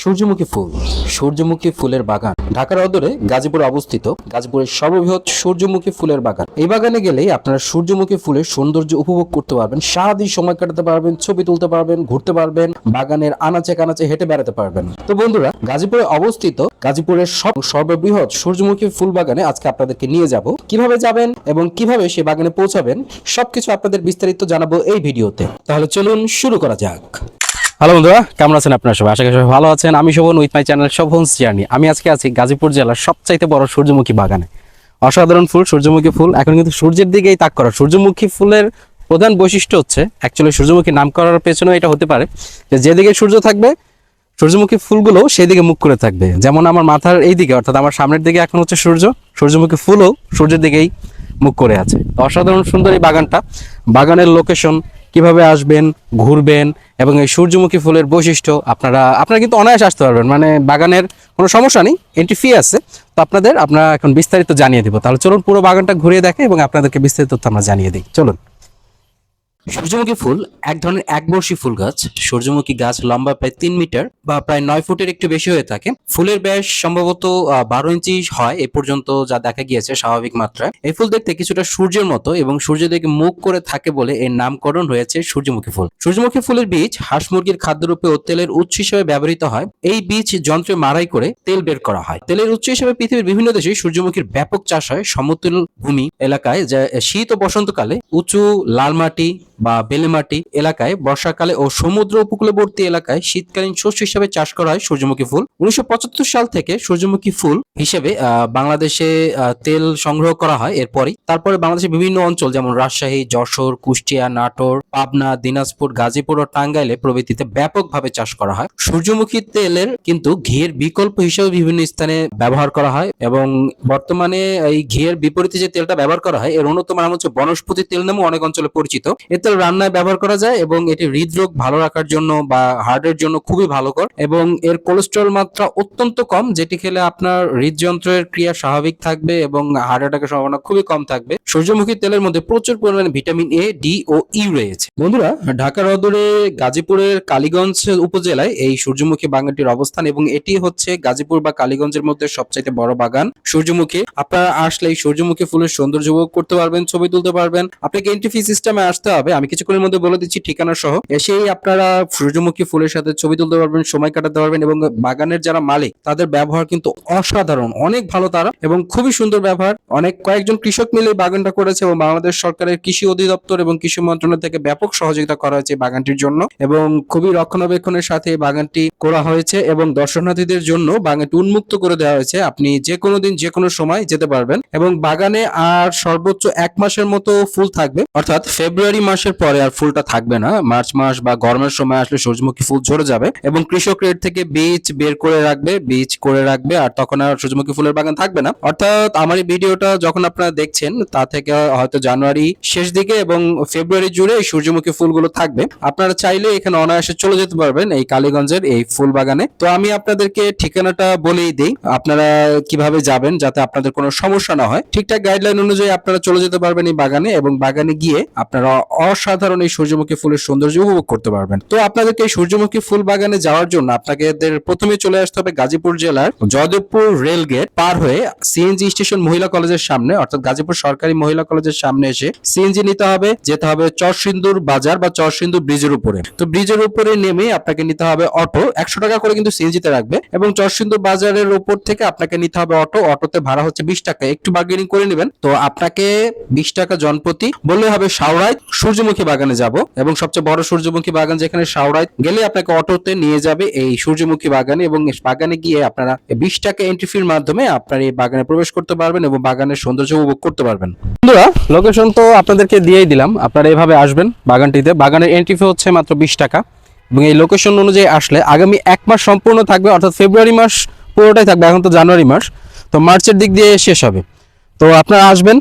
সূর্যমুখী ফুল, সূর্যমুখী ফুলের বাগান। ঢাকার অদরে গাজীপুরে অবস্থিত গাজীপুরের সর্ববৃহৎ সূর্যমুখী ফুলের বাগান। এই বাগানে গেলেই আপনারা সূর্যমুখী ফুলের সৌন্দর্য উপভোগ করতে পারবেন, সারাদিন সময় কাটাতে পারবেন, ছবি তুলতে পারবেন, ঘুরতে পারবেন, বাগানের আনাচে কানাচে হেঁটে বেড়াতে পারবেন। তো বন্ধুরা, গাজীপুরে অবস্থিত গাজীপুরের সব সর্ববৃহৎ সূর্যমুখী ফুল বাগানে আজকে আপনাদেরকে নিয়ে যাব। কীভাবে যাবেন এবং কীভাবে সে বাগানে পৌঁছাবেন, সবকিছু আপনাদের বিস্তারিত জানাব এই ভিডিওতে। তাহলে চলুন শুরু করা যাক। হ্যালো বন্ধুরা, কেমন আছেন আপনার সবাই? আশা করি সবাই ভালো আছেন। আমি Shovan with my channel Shovan's journey আমি আজকে আছি গাজীপুর জেলার সবচাইতে বড় সূর্যমুখী বাগানে। অসাধারণ ফুল, সূর্যমুখী ফুল। এখন কিন্তু সূর্যের দিকেই তাক করা। সূর্যমুখী ফুলের প্রধান বৈশিষ্ট্য হচ্ছে অ্যাকচুয়ালি সূর্যমুখী নাম করার পেছনেও এটা হতে পারে, যে যেদিকে সূর্য থাকবে, সূর্যমুখী ফুলগুলো সেই দিকে মুখ করে থাকবে। যেমন আমার মাথার এই দিকে অর্থাৎ আমার সামনের দিকে এখন হচ্ছে সূর্য, সূর্যমুখী ফুলও সূর্যের দিকেই মুখ করে আছে। অসাধারণ সুন্দর এই বাগানটা। বাগানের লোকেশন কীভাবে আসবেন, ঘুরবেন এবং এই সূর্যমুখী ফুলের বৈশিষ্ট্য আপনারা আপনারা কিন্তু অনায়াসে আসতে পারবেন। মানে বাগানের কোনো সমস্যা নেই এন্ট্রি ফি আছে। তো আপনাদের আপনারা এখন বিস্তারিত জানিয়ে দেবো। তাহলে চলুন পুরো বাগানটা ঘুরিয়ে দেখে এবং আপনাদেরকে বিস্তারিত আমরা জানিয়ে দিই। চলুন। সূর্যমুখী ফুল, এক ধরনের একবর্ষী ফুল গাছ। সূর্যমুখী গাছ লম্বা প্রায় তিন মিটার বা প্রায় নয় ফুটের একটু বেশি হয়ে থাকে। ফুলের ব্যাস সম্ভবত বারো ইঞ্চি হয় এ পর্যন্ত যা দেখা গিয়েছে স্বাভাবিক মাত্রায়। এই ফুল দেখতে কিছুটা সূর্যের মতো এবং সূর্য দিকে মুখ করে থাকে বলে এর নামকরণ হয়েছে সূর্যমুখী ফুল। সূর্যমুখী ফুলের বীজ হাঁস মুরগির খাদ্যরূপে ও তেলের উৎস হিসেবে ব্যবহৃত হয়। এই বীজ যন্ত্রে মারাই করে তেল বের করা হয়। তেলের উৎস হিসেবে পৃথিবীর বিভিন্ন দেশে সূর্যমুখীর ব্যাপক চাষ হয়। সমতল ভূমি এলাকায়, যা শীত ও বসন্তকালে উঁচু, লাল মাটি বা বেলে মাটি এলাকায় বর্ষাকালে ও সমুদ্র উপকূলবর্তী এলাকায় শীতকালীন শস্য হিসেবে চাষ করা হয় সূর্যমুখী ফুল। উনিশশো পঁচাত্তর সাল থেকে সূর্যমুখী ফুল হিসেবে বাংলাদেশে তেল সংগ্রহ করা হয় এরপরই। তারপরে বাংলাদেশের বিভিন্ন অঞ্চল যেমন রাজশাহী, যশোর, কুষ্টিয়া, নাটোর, পাবনা, দিনাজপুর, গাজীপুর ও টাঙ্গাইলে প্রভৃতিতে ব্যাপকভাবে চাষ করা হয়। সূর্যমুখী তেলের কিন্তু ঘিয়ের বিকল্প হিসেবে বিভিন্ন স্থানে ব্যবহার করা হয় এবং বর্তমানে এই ঘিয়ের বিপরীতে যে তেলটা ব্যবহার করা হয়, এর অন্যতম নাম হচ্ছে বনস্পতি তেল নামে অনেক অঞ্চলে পরিচিত। এ তেল রান্নায় ব্যবহার করা যায় এবং এটি হৃদরোগ ভালো রাখার জন্য বা হার্টের জন্য খুবই ভালো কর এবং এর কোলেস্টেরল মাত্রা অত্যন্ত কম, যেটি খেলে আপনার হৃদযন্ত্রের ক্রিয়া স্বাভাবিক থাকবে এবং হার্ট অ্যাটাকের সম্ভাবনা খুবই কম থাকবে। সূর্যমুখী তেলের মধ্যে প্রচুর পরিমাণে ভিটামিন এ ডি ও ই রয়েছে। বন্ধুরা ঢাকার অদূরে গাজীপুরের কালীগঞ্জ উপজেলায় এই সূর্যমুখী বাগানটির অবস্থান এবং এটি হচ্ছে গাজীপুর বা কালীগঞ্জের মধ্যে সবচাইতে বড় বাগান। সূর্যমুখী, আপনারা আসলে এই সূর্যমুখী ফুলের সৌন্দর্য উপভোগ করতে পারবেন, ছবি তুলতে পারবেন। আপনাকে এন্ট্রি ফি সিস্টেমে আসতে হবে। আমি কিছুক্ষণের মধ্যে বলে দিচ্ছি ঠিকানা সহ। এসেই আপনারা সূর্যমুখী ফুলের সাথে ছবি তুলতে পারবেন, সময় কাটাতে পারবেন এবং বাগানের যারা মালিক, তাদের ব্যবহার কিন্তু অসাধারণ, অনেক ভালো তারা এবং খুবই সুন্দর ব্যবহার। অনেক কয়েকজন কৃষক মিলে বাগানটা করেছে এবং বাংলাদেশ সরকারের কৃষি অধিদপ্তর এবং কৃষি মন্ত্রণালয় থেকে ব্যাপক সহযোগিতা করা হয়েছে বাগানটির জন্য এবং খুবই রক্ষণাবেক্ষণের সাথে বাগানটি করা হয়েছে এবং দর্শনার্থীদের জন্য বাগানটি উন্মুক্ত করে দেওয়া হয়েছে। আপনি যে কোনো দিন, যে কোনো সময় যেতে পারবেন এবং বাগানে আর সর্বোচ্চ এক মাসের মতো ফুল থাকবে। অর্থাৎ ফেব্রুয়ারি মাসের পরে আর ফুলটা থাকবে না। মার্চ মাস বা গরমের সময় আসলে সূর্যমুখী ফুল ঝরে যাবে এবং কৃষক রেট থেকে বীজ বের করে রাখবে, বীজ করে রাখবে আর তখন আর সূর্যমুখী ফুলের বাগান থাকবে না। অর্থাৎ আমার এই ভিডিওটা যখন আপনারা দেখছেন, তা থেকে হয়তো জানুয়ারি শেষ দিকে এবং ফেব্রুয়ারি জুড়ে এই সূর্যমুখী ফুলগুলো থাকবে। আপনারা চাইলে এখানে অনায়াসে চলে যেতে পারবেন এই কালীগঞ্জের এই ফুল বাগানে। তো আমি আপনাদেরকে ঠিকানাটা বলেই দিই। আপনারা কীভাবে যাবেন যাতে আপনাদের কোনো সমস্যা না হয়। ঠিকঠাক গাইডলাইন অনুযায়ী আপনারা চলে যেতে পারবেন এই বাগানে এবং বাগানে গিয়ে আপনারা অসাধারণ এই সূর্যমুখী ফুলের সৌন্দর্য উপভোগ করতে পারবেন। তো আপনাদেরকে এই সূর্যমুখী ফুল বাগানে যাওয়ার জন্য আপনাকে প্রথমে চলে আসতে হবে গাজীপুর জেলার জয়দেবপুর রেল গেট পার হয়ে সিএনজি স্টেশন মহিলা কলেজের সামনে, অর্থাৎ গাজীপুর সরকারি মহিলা কলেজের সামনে এসে সিএনজি নিতে হবে, যেতে হবে চরসিন্দুর বাজার বা চরসিন্দুর ব্রিজের উপরে। তো ব্রিজের উপরে নেমে আপনাকে নিতে হবে অটো, একশো টাকা করে কিন্তু সিএনজিতে রাখবে এবং চরসিন্দুর বাজারের উপর থেকে আপনাকে নিতে হবে অটো, অটোতে ভাড়া হচ্ছে বিশ টাকা। একটু বার্গেনিং করে নেবেন। তো আপনাকে বিশ টাকা জনপ্রতি বললে হবে সাউরাই সূর্যমুখী বাগানে যাব এবং সবচেয়ে বড় সূর্যমুখী বাগান যেখানে সাউরাই গেলে আপনাকে অটোতে নিয়ে যাবে এই সূর্যমুখী বাগানে এবং বাগানে গিয়ে আপনারা বিশ টাকা এন্ট্রি ফির মাধ্যমে আপনার এই বাগানে প্রবেশ করতে পারবেন এবং বাগানের সৌন্দর্য উপভোগ করতে পারবেন। বন্ধুরা লোকেশন তো আপনাদেরকে দিয়েই দিলাম। আপনারা এভাবে আসবেন বাগানটিতে। বাগানের এন্ট্রি ফি হচ্ছে মাত্র বিশ টাকা এবং এই লোকেশন অনুযায়ী আসলে আগামী এক মাস সম্পূর্ণ থাকবে, অর্থাৎ ফেব্রুয়ারি মাস পুরোটাই থাকবে, এখন তো জানুয়ারি মাস। তো মার্চের দিক দিয়ে শেষ হবে। তো আপনারা আসবেন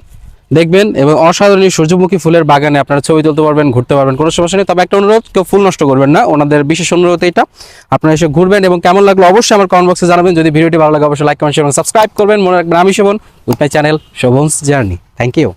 দেখবেন এবং অসাধারণ সূর্যমুখী ফুলের বাগানে আপনারা ছবি তুলতে পারবেন, ঘুরতে পারবেন, কোনো সমস্যা নেই। তবে একটা অনুরোধ, কেউ ফুল নষ্ট করবেন না। ওনাদের বিশেষ অনুরোধ এটা আপনারা এসে ঘুরবেন এবং কেমন লাগল অবশ্যই আমার কমেন্ট বক্সে জানাবেন। যদি ভিডিওটি ভালো লাগে, অবশ্যই লাইক কমেন্ট এবং সাবস্ক্রাইব করবেন। মনে রাখবেন, আমি Shovan. With my channel Shovan's journey. Thank you